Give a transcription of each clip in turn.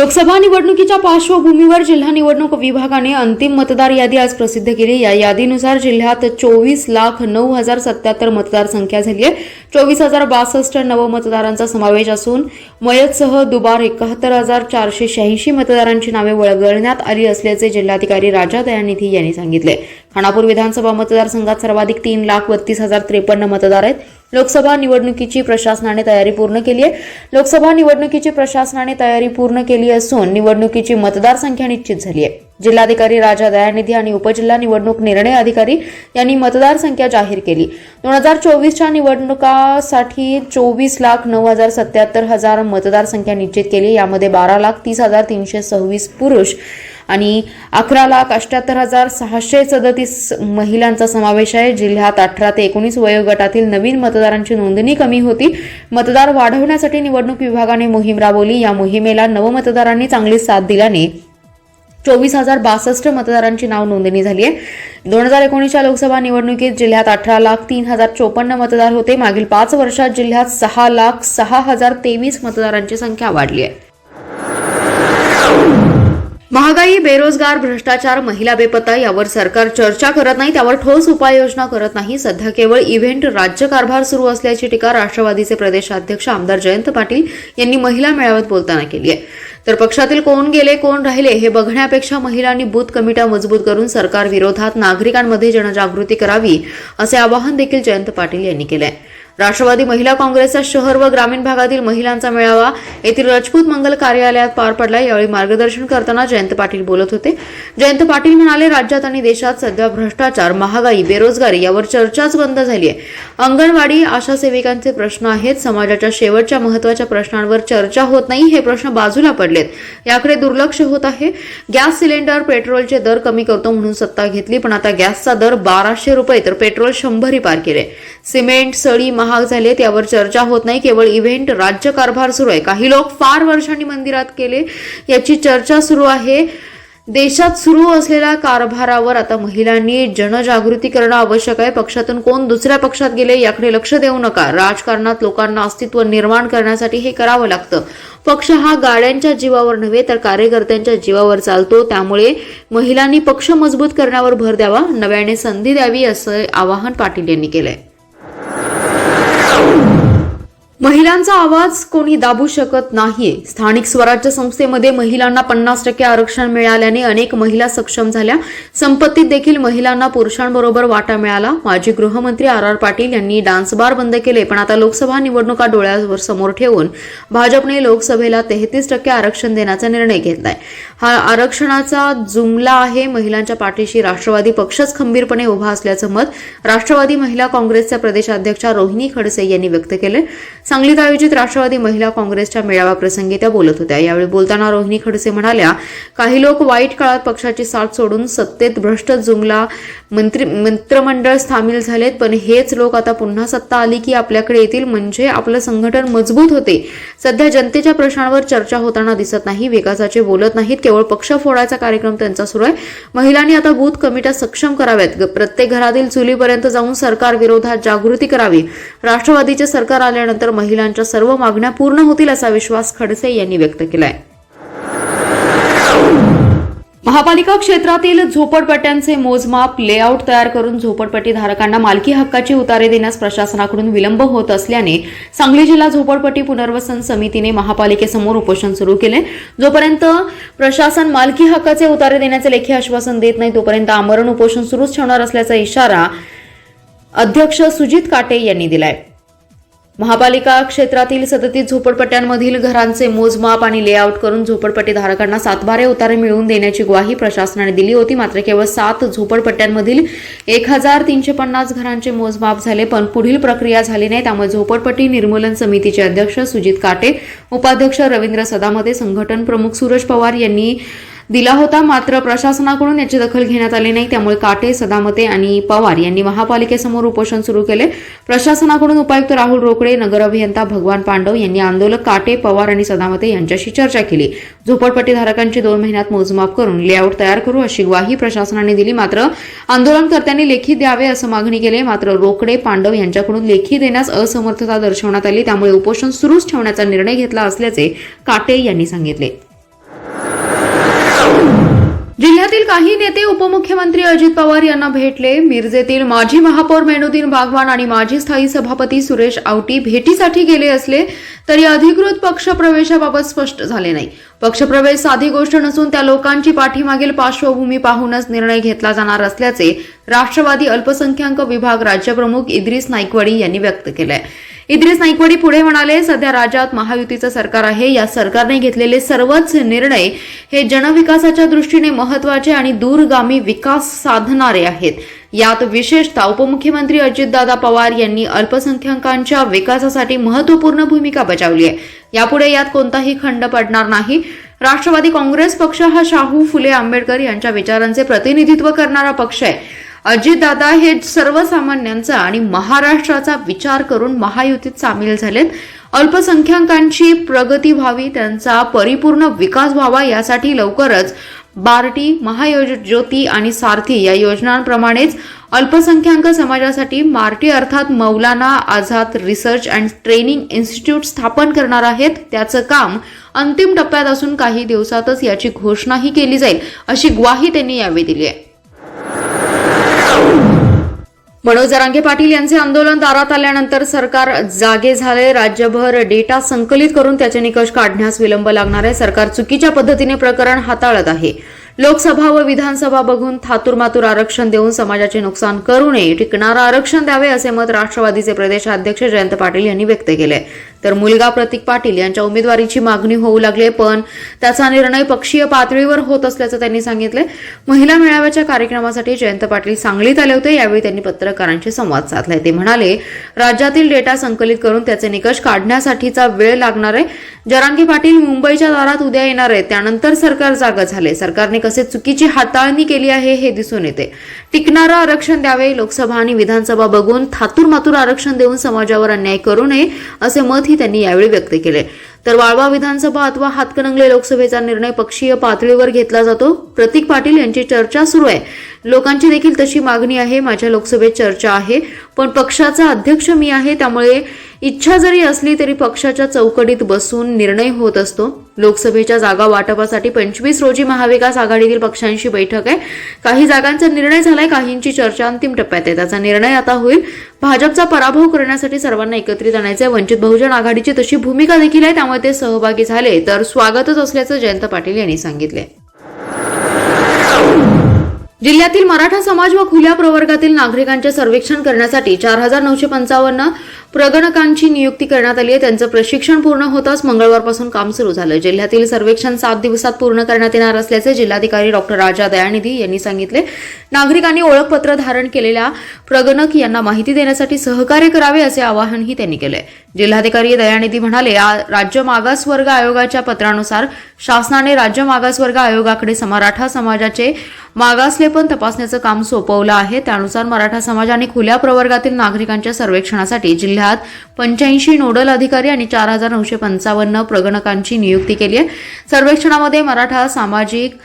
लोकसभा निवडणुकीच्या पार्श्वभूमीवर जिल्हा निवडणूक विभागाने अंतिम मतदार यादी आज प्रसिद्ध केली. या यादीनुसार जिल्ह्यात चोवीस लाख नऊ हजार सत्याहत्तर मतदारसंख्या झाली आहे. चोवीस हजार बासष्ट नवमतदारांचा समावेश असून मयतसह दुबार एकाहत्तर हजार चारशे शहाऐंशी मतदारांची नावे वळवण्यात आली असल्याचे जिल्हाधिकारी राजा दयानिधी यांनी सांगितले. खानापूर विधानसभा मतदारसंघात सर्वाधिक तीन लाख बत्तीस हजार त्रेपन्न मतदार आहेत. लोकसभा निवडणुकीची प्रशासनाने तयारी पूर्ण केली आहे. लोकसभा निवडणुकीची प्रशासनाने तयारी पूर्ण केली असून निवडणुकीची मतदार संख्या निश्चित झाली आहे. जिल्हाधिकारी राजा दयानिधी आणि उपजिल्हा निवडणूक निर्णय अधिकारी यांनी मतदार संख्या जाहीर केली. दोन हजार चोवीसच्या निवडणुकासाठी चोवीस लाख नऊ हजार सत्याहत्तर हजार मतदारसंख्या निश्चित केली. यामध्ये बारा लाख तीस हजार तीनशे सव्वीस पुरुष आणि अकरा लाख अठ्याहत्तर हजार सहाशे सदतीस महिलांचा समावेश आहे. जिल्ह्यात अठरा ते एकोणीस वयोगटातील नवीन मतदारांची नोंदणी कमी होती. मतदार वाढवण्यासाठी निवडणूक विभागाने मोहीम राबवली. या मोहिमेला नवमतदारांनी चांगली साथ दिल्याने चोवीस हजार बासष्ट मतदारांची नाव नोंदणी झाली आहे. दोन हजार एकोणीसच्या लोकसभा निवडणुकीत जिल्ह्यात अठरा लाख तीन हजार चोपन्न मतदार होते. मागील पाच वर्षात जिल्ह्यात सहा लाख सहा हजार तेवीस मतदारांची संख्या वाढली आहे. महागाई बेरोजगार भ्रष्टाचार महिला बेपत्ता यावर सरकार चर्चा करत नाही त्यावर ठोस उपाययोजना करत नाही. सध्या केवळ इव्हेंट राज्य कारभार सुरू असल्याची टीका राष्ट्रवादीचे प्रदेशाध्यक्ष आमदार जयंत पाटील यांनी महिला मेळाव्यात बोलताना केली आहे. तर पक्षातील कोण गेले कोण राहिले हे बघण्यापेक्षा महिलांनी बूथ कमिट्या मजबूत करून सरकार विरोधात नागरिकांमध्ये जनजागृती करावी असे आवाहन देखील जयंत पाटील यांनी केलं आहे. राष्ट्रवादी महिला काँग्रेसचा शहर व ग्रामीण भागातील महिलांचा मेळावा. येथील राजपूत मंगल कार्यालयात पार पडला. यावेळी मार्गदर्शन करताना जयंत पाटील बोलत होते. जयंत पाटील म्हणाले राज्यात आणि देशात सध्या भ्रष्टाचार महागाई बेरोजगारी यावर चर्चाच बंद झाली आहे अंगणवाडी आशा सेविकांचे प्रश्न आहेत. समाजाच्या शेवटच्या महत्त्वाच्या प्रश्नांवर चर्चा होत नाही. हे प्रश्न बाजूला पडलेत. याकडे दुर्लक्ष होत आहे. गॅस सिलेंडर पेट्रोलचे दर कमी करतो म्हणून सत्ता घेतली पण आता गॅसचा दर बाराशे रुपये तर पेट्रोल शंभरी पार केले. सिमेंट सळी महाग झाले त्यावर चर्चा होत नाही. केवळ इव्हेंट राज्य कारभार सुरू आहे. काही लोक फार वर्षांनी मंदिरात केले याची चर्चा सुरू आहे. देशात सुरू असलेल्या कारभारावर आता महिलांनी जनजागृती करणं आवश्यक आहे. पक्षातून कोण दुसऱ्या पक्षात गेले याकडे लक्ष देऊ नका. राजकारणात लोकांना अस्तित्व निर्माण करण्यासाठी हे करावं लागतं. पक्ष हा गाड्यांच्या जीवावर नव्हे तर कार्यकर्त्यांच्या जीवावर चालतो. त्यामुळे महिलांनी पक्ष मजबूत करण्यावर भर द्यावा. नव्याने संधी द्यावी असं आवाहन पाटील यांनी केलंय. महिलांचा आवाज कोणी दाबू शकत नाहीये. स्थानिक स्वराज्य संस्थेमध्ये महिलांना पन्नास टक्के आरक्षण मिळाल्याने अनेक महिला सक्षम झाल्या. संपत्तीत देखील महिलांना पुरुषांबरोबर वाटा मिळाला. माजी गृहमंत्री आर आर पाटील यांनी डान्स बार बंद केले पण आता लोकसभा निवडणुका डोळ्यावर समोर ठेवून भाजपने लोकसभेला तेहतीस टक्के आरक्षण देण्याचा निर्णय घेतलाय. हा आरक्षणाचा जुमला आहे. महिलांच्या पाठीशी राष्ट्रवादी पक्षच खंबीरपणे उभा असल्याचं मत राष्ट्रवादी महिला काँग्रेसच्या प्रदेशाध्यक्षा रोहिणी खडसे यांनी व्यक्त केले सांगलीत आयोजित राष्ट्रवादी महिला काँग्रेसच्या मेळाव्याप्रसंगी त्या बोलत होत्या. यावेळी बोलताना रोहिणी खडसे म्हणाल्या काही लोक वाईट काळात पक्षाची साथ सोडून सत्तेत भ्रष्ट जुमला मंत्री मंत्रिमंडळ सामील झालेत पण हेच लोक आता पुन्हा सत्ता आली की आपल्याकडे येतील म्हणजे आपलं संघटन मजबूत होते. सध्या जनतेच्या प्रश्नांवर चर्चा होताना दिसत नाही विकासाचे बोलत नाहीत केवळ पक्ष फोडायचा कार्यक्रम त्यांचा सुरू आहे. महिलांनी आता बूथ कमिट्या सक्षम कराव्यात. ग- प्रत्येक घरातील चुलीपर्यंत जाऊन सरकार विरोधात जागृती करावी. राष्ट्रवादीचे सरकार आल्यानंतर महिलांच्या सर्व मागण्या पूर्ण होतील असा विश्वास खडसे यांनी व्यक्त केलाय. महापालिका क्षेत्रातील झोपडपट्ट्यांचे मोजमाप लेआउट तयार करून झोपडपट्टी धारकांना मालकी हक्काची उतारे देण्यास प्रशासनाकडून विलंब होत असल्याने सांगली जिल्हा झोपडपट्टी पुनर्वसन समितीने महापालिकेसमोर उपोषण सुरू केले. जोपर्यंत प्रशासन मालकी हक्काचे उतारे देण्याचे लेखी आश्वासन देत नाही तोपर्यंत आमरण उपोषण सुरूच ठेवणार असल्याचा इशारा अध्यक्ष सुजित काटे यांनी दिलाय. महापालिका क्षेत्रातील सदतीस झोपडपट्ट्यांमधील घरांचे मोजमाप आणि लेआउट करून झोपडपट्टीधारकांना सातबारे उतारे मिळवून देण्याची ग्वाही प्रशासनाने दिली होती. मात्र केवळ सात झोपडपट्ट्यांमधील एक हजार तीनशे पन्नास घरांचे मोजमाप झाले पण पुढील प्रक्रिया झाली नाही. त्यामुळे झोपडपट्टी निर्मूलन समितीचे अध्यक्ष सुजित काटे उपाध्यक्ष रवींद्र सदामते संघटन प्रमुख सूरज पवार यांनी दिला होता मात्र प्रशासनाकडून याची दखल घेण्यात आली नाही. त्यामुळे काटे सदामते आणि पवार यांनी महापालिकेसमोर उपोषण सुरू केले. प्रशासनाकडून उपायुक्त राहुल रोकडे नगर अभियंता भगवान पांडव यांनी आंदोलक काटे पवार आणि सदामते यांच्याशी चर्चा केली. झोपडपट्टी धारकांची दोन महिन्यात मोजमाप करून लेआउट तयार करू अशी ग्वाही प्रशासनाने दिली. मात्र आंदोलनकर्त्यांनी लेखी द्यावे असं मागणी केली मात्र रोकडे पांडव यांच्याकडून लेखी देण्यास असमर्थता दर्शवण्यात आली. त्यामुळे उपोषण सुरूच ठेवण्याचा निर्णय घेतला असल्याचे काटे यांनी सांगितले. जिल्ह्यातील काही नेते उपमुख्यमंत्री अजित पवार यांना भेटले. मिरजेतील माजी महापौर मेनुद्दीन बागवान आणि माजी स्थायी सभापती सुरेश आवटी भेटीसाठी गेले असले तरी अधिकृत पक्ष प्रवेशाबाबत स्पष्ट झाले नाही. पक्षप्रवेश साधी गोष्ट नसून त्या लोकांची पाठीमागील पार्श्वभूमी पाहूनच निर्णय घेतला जाणार असल्याचे राष्ट्रवादी अल्पसंख्याक विभाग राज्यप्रमुख इद्रिस नाईकवाडी यांनी व्यक्त केलंय. इद्रिस नाईकवाडी पुढे म्हणाले सध्या राज्यात महायुतीचं सरकार आहे. या सरकारने घेतलेले सर्वच निर्णय हे जनविकासाच्या दृष्टीने महत्त्वाचे आणि दूरगामी विकास साधणारे आहेत. यात विशेषतः उपमुख्यमंत्री अजितदादा पवार यांनी अल्पसंख्याकांच्या विकासासाठी महत्त्वपूर्ण भूमिका बजावली आहे. यापुढे यात कोणताही खंड पडणार नाही. राष्ट्रवादी काँग्रेस पक्ष हा शाहू फुले आंबेडकर यांच्या विचारांचे प्रतिनिधित्व करणारा पक्ष आहे. अजितदादा हे सर्वसामान्यांचा आणि महाराष्ट्राचा विचार करून महायुतीत सामील झालेत. अल्पसंख्याकांची प्रगती व्हावी त्यांचा परिपूर्ण विकास व्हावा यासाठी लवकरच बार्टी ज्योती आणि सारथी या योजनांप्रमाणेच अल्पसंख्याक समाजासाठी मार्टी अर्थात Maulana Azad research and training institute स्थापन करणार आहेत. त्याचं काम अंतिम टप्प्यात असून काही दिवसातच याची घोषणाही केली जाईल अशी ग्वाही त्यांनी यावेळी दिली आहे. मनोज जरांगे पाटील यांचे आंदोलन दारात आल्यानंतर सरकार जागे झाले. राज्यभर डेटा संकलित करून त्याचे निकष काढण्यास विलंब लागणार आहे. सरकार चुकीच्या पद्धतीने प्रकरण हाताळत आहे. लोकसभा व विधानसभा बघून थातुरमातूर आरक्षण देऊन समाजाचे नुकसान करू नये टिकणारं आरक्षण द्यावे असे मत राष्ट्रवादीचे प्रदेशाध्यक्ष जयंत पाटील यांनी व्यक्त केले तर मुलगा प्रतीक पाटील यांच्या उमेदवारीची मागणी होऊ लागली पण त्याचा निर्णय पक्षीय पातळीवर होत असल्याचं त्यांनी सांगितलं महिला मेळाव्याच्या कार्यक्रमासाठी जयंत पाटील सांगलीत आले होते यावेळी त्यांनी पत्रकारांशी संवाद साधलाय. ते म्हणाले राज्यातील डेटा संकलित करून त्याचे निकष काढण्यासाठीचा वेळ लागणार आहे. जरांगी पाटील मुंबईच्या दारात उद्या येणार आहे त्यानंतर सरकार जागं झाले. सरकारने कसे चुकीची हाताळणी केली आहे हे दिसून येते. टिकणारं आरक्षण द्यावे लोकसभा आणि विधानसभा बघून थातूर मातूर आरक्षण देऊन समाजावर अन्याय करू नये असे मत मतही त्यांनी यावेळी व्यक्त केले. तर वाळवा विधानसभा अथवा हातकणंगले लोकसभेचा निर्णय पक्षीय पातळीवर घेतला जातो. प्रतीक पाटील यांची चर्चा सुरू आहे. लोकांची देखील तशी मागणी आहे. माझ्या लोकसभेत चर्चा आहे. पण पक्षाचा अध्यक्ष मी आहे. त्यामुळे इच्छा जरी असली तरी पक्षाच्या चौकटीत बसून निर्णय होत असतो. लोकसभेच्या जागा वाटपासाठी पंचवीस रोजी महाविकास आघाडीतील पक्षांशी बैठक आहे. काही जागांचा निर्णय झालाय काहींची चर्चा अंतिम टप्प्यात आहे. त्याचा निर्णय आता होईल. भाजपचा पराभव करण्यासाठी सर्वांना एकत्रित आणायचे आहे. वंचित बहुजन आघाडीची तशी भूमिका देखील आहे. त्यामुळे ते सहभागी झाले तर स्वागतच असल्याचं जयंत पाटील यांनी सांगितले जिल्ह्यातील मराठा समाज व खुल्या प्रवर्गातील नागरिकांचे सर्वेक्षण करण्यासाठी चार हजार नऊशे पंचावन्न प्रगणकांची नियुक्ती करण्यात आली आहे. त्यांचं प्रशिक्षण पूर्ण होताच मंगळवारपासून काम सुरू झालं. जिल्ह्यातील सर्वेक्षण सात दिवसात पूर्ण करण्यात येणार असल्याचे जिल्हाधिकारी डॉक्टर राजा दयानिधी यांनी सांगितले. नागरिकांनी ओळखपत्र धारण केलेल्या प्रगणक यांना माहिती देण्यासाठी सहकार्य करावे असे आवाहनही त्यांनी केले जिल्हाधिकारी दयानिधी म्हणाले राज्य मागासवर्ग आयोगाच्या पत्रानुसार शासनाने राज्य मागासवर्ग आयोगाकडे मराठा समाजाचे मागासलेपण तपासण्याचं काम सोपवलं आहे. त्यानुसार मराठा समाजाने खुल्या प्रवर्गातील नागरिकांच्या सर्वेक्षणासाठी जिल्ह्यात पंच्याऐंशी नोडल अधिकारी आणि चार हजार नऊशे पंचावन्न प्रगणकांची नियुक्ती केली आहे. सर्वेक्षणामध्ये मराठा सामाजिक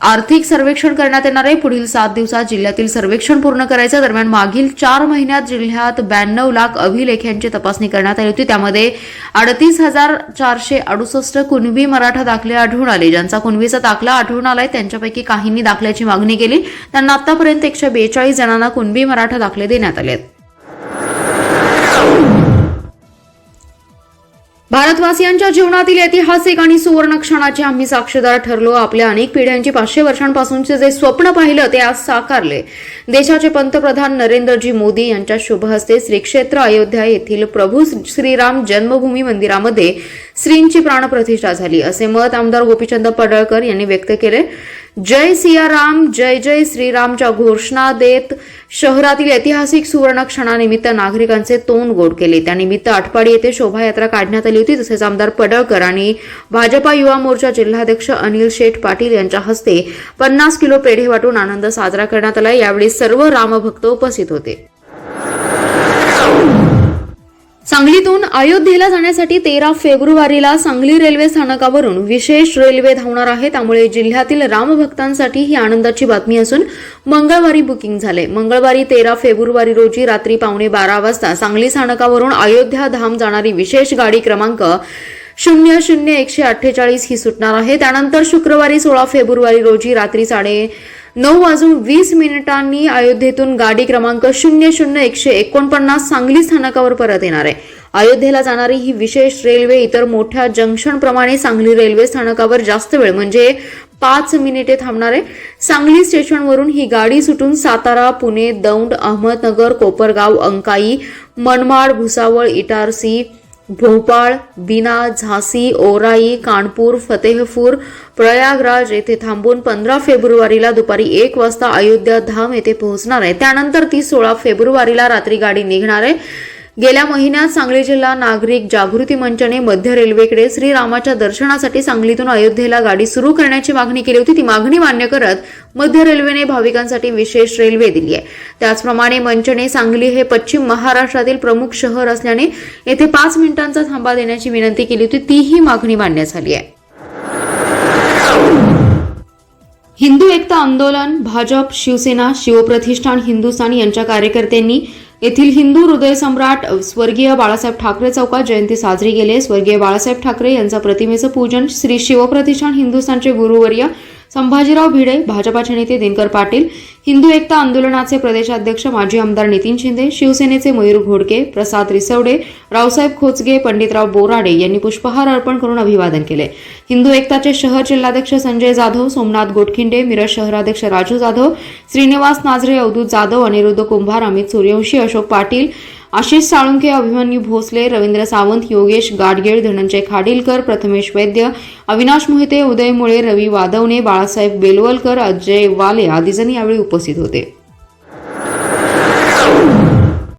आर्थिक सर्वेक्षण करण्यात येणार आहे पुढील सात दिवसात जिल्ह्यातील सर्वेक्षण पूर्ण करायचं. दरम्यान मागील चार महिन्यात जिल्ह्यात ब्याण्णव लाख अभिलेख्यांची तपासणी करण्यात आली होती. त्यामध्ये अडतीस हजार चारशे अडुसष्ट कुणबी मराठा दाखले आढळून आले. ज्यांचा कुणबीचा दाखला आढळून आलाय त्यांच्यापैकी काहींनी दाखल्याची मागणी केली. त्यांना आतापर्यंत एकशे बेचाळीस जणांना कुणबी मराठा दाखले देण्यात आले आहेत. भारतवासियांच्या जीवनातील ऐतिहासिक आणि सुवर्ण क्षणाचे आम्ही साक्षीदार ठरलो. आपल्या अनेक पिढ्यांची पाचशे वर्षांपासूनचे जे स्वप्न पाहिलं ते आज साकारले. देशाचे पंतप्रधान नरेंद्रजी मोदी यांच्या शुभ हस्ते श्री क्षेत्र अयोध्या येथील प्रभू श्रीराम जन्मभूमी मंदिरामध्ये श्रींची प्राणप्रतिष्ठा झाली. असे मत आमदार गोपीचंद पडळकर यांनी व्यक्त केले. जय सियाराम जय जय श्रीरामच्या घोषणा देत शहरातील ऐतिहासिक सुवर्ण क्षणानिमित्त नागरिकांचे तोंड गोड केले. त्यानिमित्त आटपाडी येथे शोभायात्रा काढण्यात आली होती तसेच आमदार पडळकर आणि भाजपा युवा मोर्चा जिल्हाध्यक्ष अनिल शेठ पाटील यांच्या हस्ते पन्नास किलो पेढे वाटून आनंद साजरा करण्यात आला. यावेळी सर्व रामभक्त उपस्थित होते. सांगलीतून अयोध्येला जाण्यासाठी तेरा फेब्रुवारीला सांगली रेल्वे स्थानकावरून विशेष रेल्वे धावणार आहे. त्यामुळे जिल्ह्यातील रामभक्तांसाठी ही आनंदाची बातमी असून मंगळवारी बुकिंग झाले. मंगळवारी तेरा फेब्रुवारी रोजी रात्री पावणे बारा वाजता सांगली स्थानकावरून अयोध्या धाम जाणारी विशेष गाडी क्रमांक शून्य शून्य एकशे अठ्ठेचाळीस ही सुटणार आहे. त्यानंतर शुक्रवारी सोळा फेब्रुवारी रोजी रात्री साडे नऊ वाजून वीस मिनिटांनी अयोध्येतून गाडी क्रमांक शून्य शून्य एकशे एकोणपन्नास सांगली स्थानकावर परत येणार आहे. अयोध्येला जाणारी ही विशेष रेल्वे इतर मोठ्या जंक्शनप्रमाणे सांगली रेल्वे स्थानकावर जास्त वेळ म्हणजे पाच मिनिटे थांबणार आहे. सांगली स्टेशनवरून ही गाडी सुटून सातारा पुणे दौंड अहमदनगर कोपरगाव अंकाई मनमाड भुसावळ इटारसी भोपाळ बिना झांसी ओराई कानपूर फतेहपूर प्रयागराज येथे थांबून पंधरा फेब्रुवारीला दुपारी एक वाजता अयोध्या धाम येथे पोहोचणार आहे. त्यानंतर ती सोळा फेब्रुवारीला रात्री गाडी निघणार आहे. गेल्या महिन्यात सांगली जिल्हा नागरिक जागृती मंचाने मध्य रेल्वेकडे श्रीरामाच्या दर्शनासाठी सांगलीतून अयोध्येला गाडी सुरू करण्याची मागणी केली होती. ती मागणी मान्य करत मध्य रेल्वेने भाविकांसाठी विशेष रेल्वे दिली आहे. त्याचप्रमाणे मंचने सांगली हे पश्चिम महाराष्ट्रातील प्रमुख शहर असल्याने येथे पाच मिनिटांचा थांबा देण्याची विनंती केली होती. तीही मागणी मान्य झाली आहे. हिंदू एकता आंदोलन भाजप शिवसेना शिवप्रतिष्ठान हिंदुस्थान यांच्या कार्यकर्त्यांनी येथील हिंदू हृदय सम्राट स्वर्गीय बाळासाहेब ठाकरे चौकात जयंती साजरी केली स्वर्गीय बाळासाहेब ठाकरे यांचा प्रतिमेचं पूजन श्री शिवप्रतिष्ठान हिंदुस्थानचे गुरुवर्य संभाजीराव भिडे भाजपाचे नेते दिनकर पाटील हिंदू एकता आंदोलनाचे प्रदेशाध्यक्ष माजी आमदार नितीन शिंदे शिवसेनेचे मयूर घोडके प्रसाद रिसवडे रावसाहेब खोचगे पंडितराव बोराडे यांनी पुष्पहार अर्पण करून अभिवादन केले. हिंदू एकताचे शहर जिल्हाध्यक्ष संजय जाधव सोमनाथ गोटखिंडे मिरज शहराध्यक्ष राजू जाधव श्रीनिवास नाझरे अवधूत जाधव अनिरुद्ध कुंभार अमित सूर्यवंशी अशोक पाटील आशिष साळुंके अभिमन्यू भोसले रवींद्र सावंत योगेश गाडगेळ धनंजय खाडीलकर प्रथमेश वैद्य अविनाश मोहिते उदय मुळे रवी वादवणे बाळासाहेब बेलवलकर अजय वाले आदी जण यावेळी उपस्थित होते